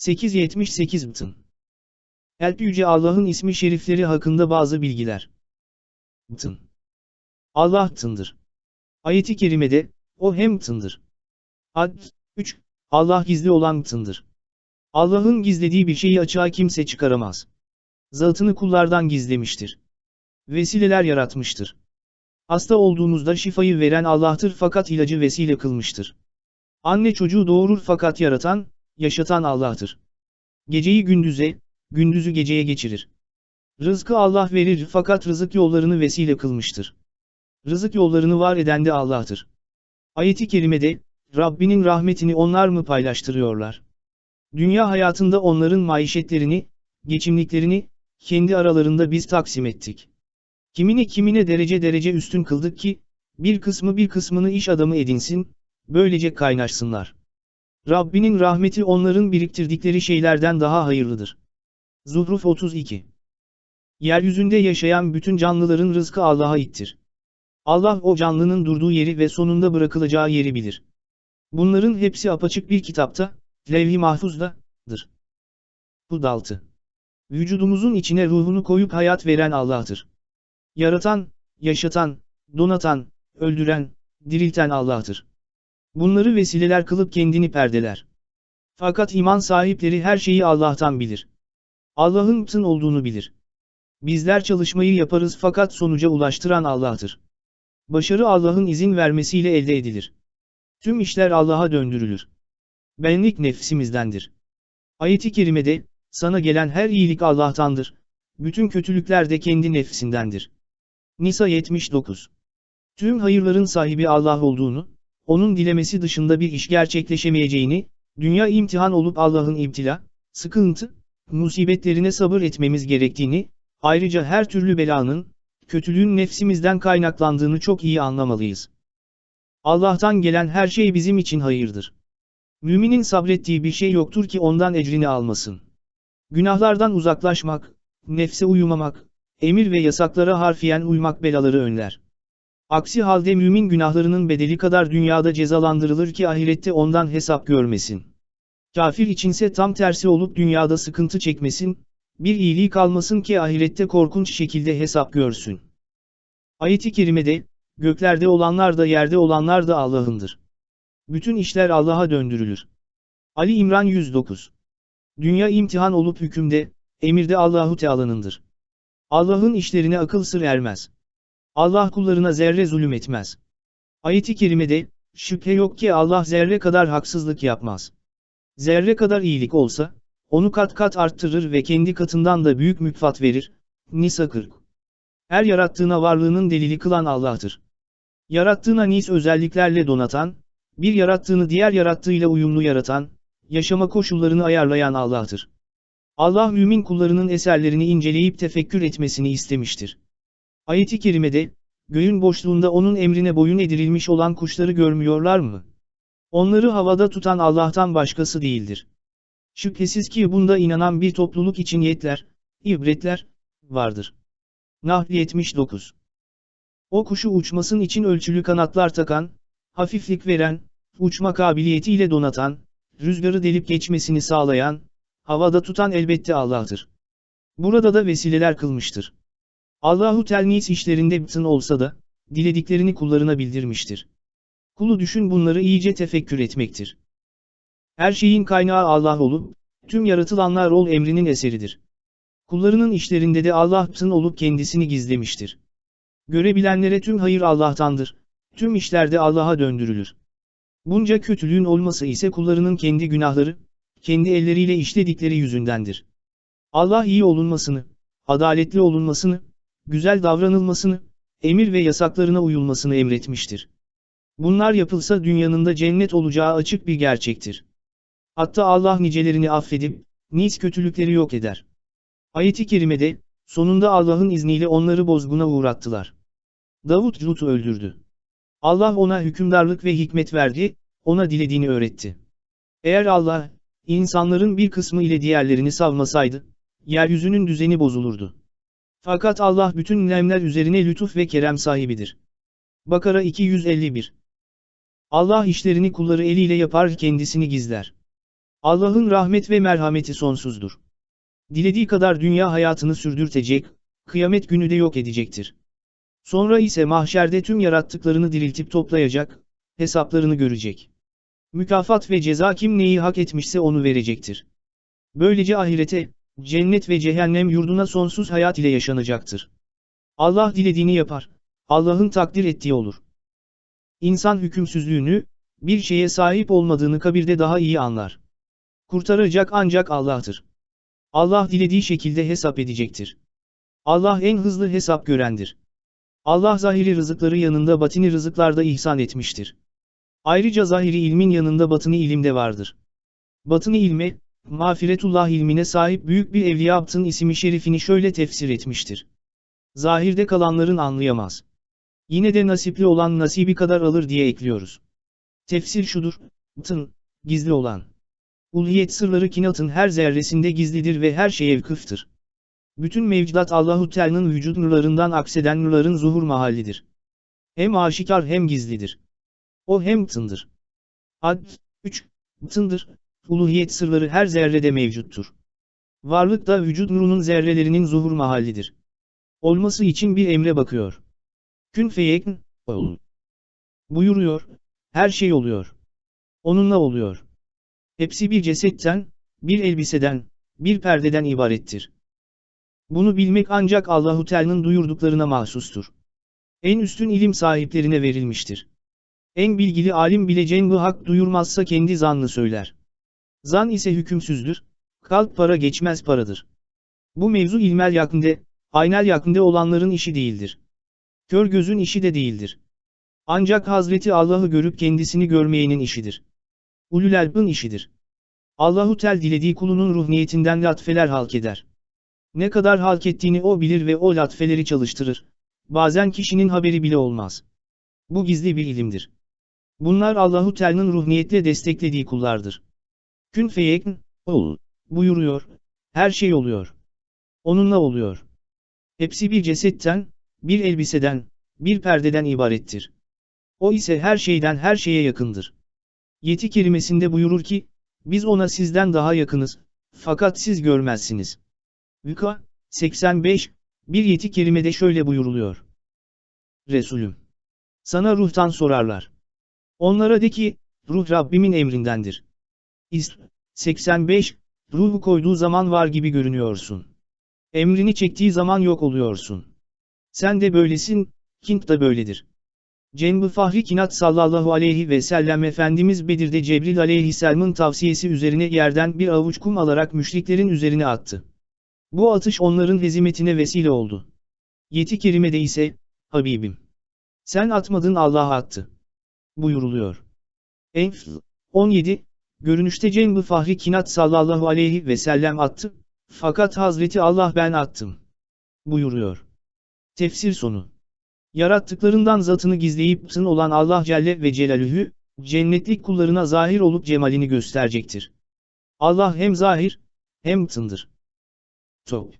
878 Bıtın Elp Yüce Allah'ın ismi şerifleri hakkında bazı bilgiler. Bıtın Allah tındır. Ayeti kerimede, o hem tındır. Ad 3. Allah gizli olan tındır. Allah'ın gizlediği bir şeyi açığa kimse çıkaramaz. Zatını kullardan gizlemiştir. Vesileler yaratmıştır. Hasta olduğunuzda şifayı veren Allah'tır fakat ilacı vesile kılmıştır. Anne çocuğu doğurur fakat yaratan, yaşatan Allah'tır. Geceyi gündüze, gündüzü geceye geçirir. Rızkı Allah verir fakat rızık yollarını vesile kılmıştır. Rızık yollarını var eden de Allah'tır. Ayeti kerimede, Rabbinin rahmetini onlar mı paylaştırıyorlar? Dünya hayatında onların maişetlerini, geçimliklerini, kendi aralarında biz taksim ettik. Kimini kimine derece derece üstün kıldık ki, bir kısmı bir kısmını iş adamı edinsin, böylece kaynaşsınlar. Rabbinin rahmeti onların biriktirdikleri şeylerden daha hayırlıdır. Zuhruf 32 Yeryüzünde yaşayan bütün canlıların rızkı Allah'a ittir. Allah o canlının durduğu yeri ve sonunda bırakılacağı yeri bilir. Bunların hepsi apaçık bir kitapta, levh-i mahfuzdadır. Bu daltı. Vücudumuzun içine ruhunu koyup hayat veren Allah'tır. Yaratan, yaşatan, donatan, öldüren, dirilten Allah'tır. Bunları vesileler kılıp kendini perdeler. Fakat iman sahipleri her şeyi Allah'tan bilir. Allah'ın tın olduğunu bilir. Bizler çalışmayı yaparız fakat sonuca ulaştıran Allah'tır. Başarı Allah'ın izin vermesiyle elde edilir. Tüm işler Allah'a döndürülür. Benlik nefsimizdendir. Ayet-i kerimede, sana gelen her iyilik Allah'tandır. Bütün kötülükler de kendi nefsindendir. Nisa 79 Tüm hayırların sahibi Allah olduğunu, onun dilemesi dışında bir iş gerçekleşemeyeceğini, dünya imtihan olup Allah'ın ibtila, sıkıntı, musibetlerine sabır etmemiz gerektiğini, ayrıca her türlü belanın, kötülüğün nefsimizden kaynaklandığını çok iyi anlamalıyız. Allah'tan gelen her şey bizim için hayırdır. Müminin sabrettiği bir şey yoktur ki ondan ecrini almasın. Günahlardan uzaklaşmak, nefse uyumamak, emir ve yasaklara harfiyen uymak belaları önler. Aksi halde mümin günahlarının bedeli kadar dünyada cezalandırılır ki ahirette ondan hesap görmesin. Kafir içinse tam tersi olup dünyada sıkıntı çekmesin, bir iyiliği kalmasın ki ahirette korkunç şekilde hesap görsün. Ayet-i kerimede, göklerde olanlar da yerde olanlar da Allah'ındır. Bütün işler Allah'a döndürülür. Ali İmran 109 Dünya imtihan olup hükümde, emirde Allahu Teala'nındır. Allah'ın işlerine akıl sır ermez. Allah kullarına zerre zulüm etmez. Ayet-i kerimede, şüphe yok ki Allah zerre kadar haksızlık yapmaz. Zerre kadar iyilik olsa, onu kat kat arttırır ve kendi katından da büyük mükfat verir. Nisa 40 Her yarattığına varlığının delili kılan Allah'tır. Yarattığına nis özelliklerle donatan, bir yarattığını diğer yarattığıyla uyumlu yaratan, yaşama koşullarını ayarlayan Allah'tır. Allah mümin kullarının eserlerini inceleyip tefekkür etmesini istemiştir. Ayet-i kerimede, göğün boşluğunda onun emrine boyun edirilmiş olan kuşları görmüyorlar mı? Onları havada tutan Allah'tan başkası değildir. Şüphesiz ki bunda inanan bir topluluk için yetler, ibretler, vardır. Nahl 79 O kuşu uçmasın için ölçülü kanatlar takan, hafiflik veren, uçma kabiliyetiyle donatan, rüzgarı delip geçmesini sağlayan, havada tutan elbette Allah'tır. Burada da vesileler kılmıştır. Allahu telnis işlerinde bıtın olsa da, dilediklerini kullarına bildirmiştir. Kulu düşün bunları iyice tefekkür etmektir. Her şeyin kaynağı Allah olup, tüm yaratılanlar ol emrinin eseridir. Kullarının işlerinde de Allah bıtın olup kendisini gizlemiştir. Görebilenlere tüm hayır Allah'tandır, tüm işlerde Allah'a döndürülür. Bunca kötülüğün olması ise kullarının kendi günahları, kendi elleriyle işledikleri yüzündendir. Allah iyi olunmasını, adaletli olunmasını, güzel davranılmasını, emir ve yasaklarına uyulmasını emretmiştir. Bunlar yapılsa dünyanın da cennet olacağı açık bir gerçektir. Hatta Allah nicelerini affedip, nice kötülükleri yok eder. Ayet-i kerimede, sonunda Allah'ın izniyle onları bozguna uğrattılar. Davut Lut'u öldürdü. Allah ona hükümdarlık ve hikmet verdi, ona dilediğini öğretti. Eğer Allah, insanların bir kısmı ile diğerlerini savmasaydı, yeryüzünün düzeni bozulurdu. Fakat Allah bütün nimetler üzerine lütuf ve kerem sahibidir. Bakara 251 Allah işlerini kulları eliyle yapar kendisini gizler. Allah'ın rahmet ve merhameti sonsuzdur. Dilediği kadar dünya hayatını sürdürtecek, kıyamet günü de yok edecektir. Sonra ise mahşerde tüm yarattıklarını diriltip toplayacak, hesaplarını görecek. Mükafat ve ceza kim neyi hak etmişse onu verecektir. Böylece ahirete, cennet ve cehennem yurduna sonsuz hayat ile yaşanacaktır. Allah dilediğini yapar. Allah'ın takdir ettiği olur. İnsan hükümsüzlüğünü, bir şeye sahip olmadığını kabirde daha iyi anlar. Kurtaracak ancak Allah'tır. Allah dilediği şekilde hesap edecektir. Allah en hızlı hesap görendir. Allah zahiri rızıkları yanında batini rızıklarda ihsan etmiştir. Ayrıca zahiri ilmin yanında batını ilimde vardır. Batını ilme, mağfiretullah ilmine sahip büyük bir evliya Abd'ın ismi şerifini şöyle tefsir etmiştir. Zahirde kalanların anlayamaz. Yine de nasipli olan nasibi kadar alır diye ekliyoruz. Tefsir şudur, tın, gizli olan. Ulhiyet sırları kinatın her zerresinde gizlidir ve her şeye vıkıftır. Bütün mevcudat Allahu Teala'nın vücut nurlarından akseden nurların zuhur mahallidir. Hem aşikar hem gizlidir. O hem tındır. Ad 3. Tındır. Uluhiyet sırları her zerrede mevcuttur. Varlık da vücut nurunun zerrelerinin zuhur mahallidir. Olması için bir emre bakıyor. Kün feyekn, ol. Buyuruyor, her şey oluyor. Onunla oluyor. Hepsi bir cesetten, bir elbiseden, bir perdeden ibarettir. Bunu bilmek ancak Allahu Teala'nın duyurduklarına mahsustur. En üstün ilim sahiplerine verilmiştir. En bilgili alim bile Cenab-ı Hak duyurmazsa kendi zannı söyler. Zan ise hükümsüzdür, kalp para geçmez paradır. Bu mevzu ilmel yakında, aynel yakında olanların işi değildir. Kör gözün işi de değildir. Ancak Hazreti Allah'ı görüp kendisini görmeyenin işidir. Ulul işidir. Allahu Tel dilediği kulunun ruh niyetinden latfeler halk eder. Ne kadar halk ettiğini o bilir ve o latfeleri çalıştırır. Bazen kişinin haberi bile olmaz. Bu gizli bir ilimdir. Bunlar Allahu Teala'nın ruh niyetle desteklediği kullardır. Kün feyekn, ol, buyuruyor. Her şey oluyor. Onunla oluyor. Hepsi bir cesetten, bir elbiseden, bir perdeden ibarettir. O ise her şeyden her şeye yakındır. Yeti kelimesinde buyurur ki, biz ona sizden daha yakınız, fakat siz görmezsiniz. Vüka, 85, bir yeti kelimede şöyle buyuruluyor. Resulüm. Sana ruhtan sorarlar. Onlara de ki, ruh Rabbimin emrindendir. İs, 85, ruhu koyduğu zaman var gibi görünüyorsun. Emrini çektiği zaman yok oluyorsun. Sen de böylesin, Kint da böyledir. Cenb-ı Fahri Kinat sallallahu aleyhi ve sellem Efendimiz Bedir'de Cebril aleyhisselamın tavsiyesi üzerine yerden bir avuç kum alarak müşriklerin üzerine attı. Bu atış onların hezimetine vesile oldu. Yeti kerimede ise, Habibim. Sen atmadın Allah attı. Buyuruluyor. Enfl 17, görünüşte Cenb-ı Fahri Kinat sallallahu aleyhi ve sellem attı, fakat Hazreti Allah ben attım. Buyuruyor. Tefsir sonu. Yarattıklarından zatını gizleyip tın olan Allah Celle ve Celaluhu, cennetlik kullarına zahir olup cemalini gösterecektir. Allah hem zahir, hem tındır. Top.